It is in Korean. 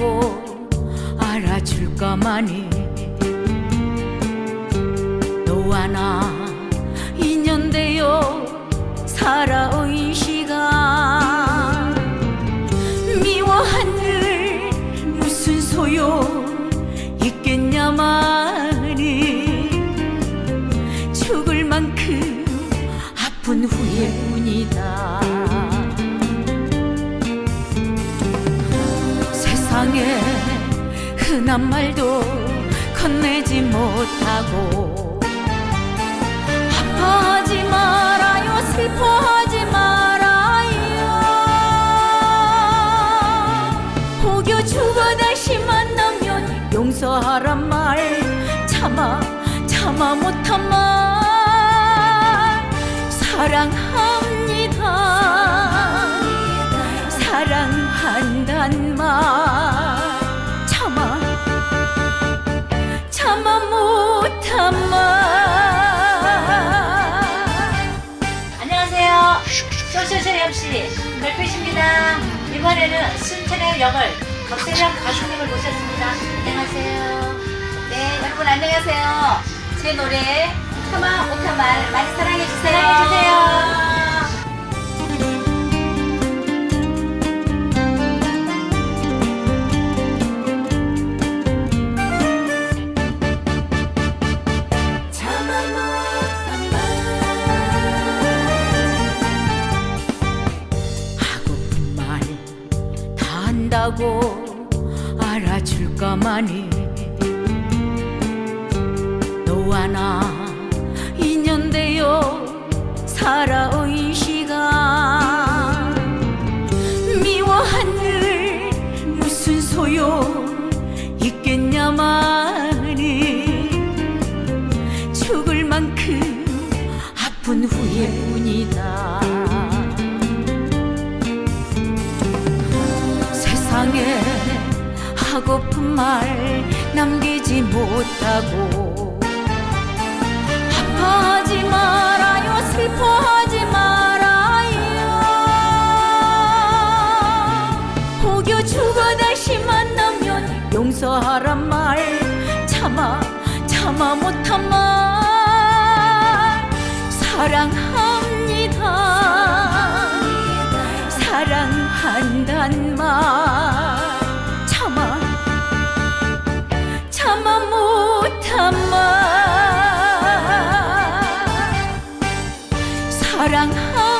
한다고 알아줄까마니 너와 나 인연되어 살아온 시간. 미워한들 무슨 소용 있겠냐마니 죽을 만큼 아픈 후회뿐이다 세상에 흔한 말도 건네지 못하고 아파하지 말아요 슬퍼하지 말아요. 혹여 죽어 다시 만나면 용서하란 말 참아 참아 못한 말. 사랑합니다. 사랑한단 말 소셜 MC 별빛입니다. 이번에는 순천의 역을 박세령 가수님을 모셨습니다. 안녕하세요. 네, 여러분 안녕하세요. 제 노래 참아 못한 말 많이 사랑해 한다고 알아줄까마니 너와 나 인연되어 살아온 시간. 미워한들 무슨 소용 있겠냐마니 죽을 만큼 아픈 후회뿐이다 하고픈 말 남기지 못하고 아파하지 말아요 슬퍼하지 말아요. 혹여 죽어 다시 만나면 용서하란 말 참아 참아 못한 말 사랑합니다. 사랑한단 말 말 사랑합니다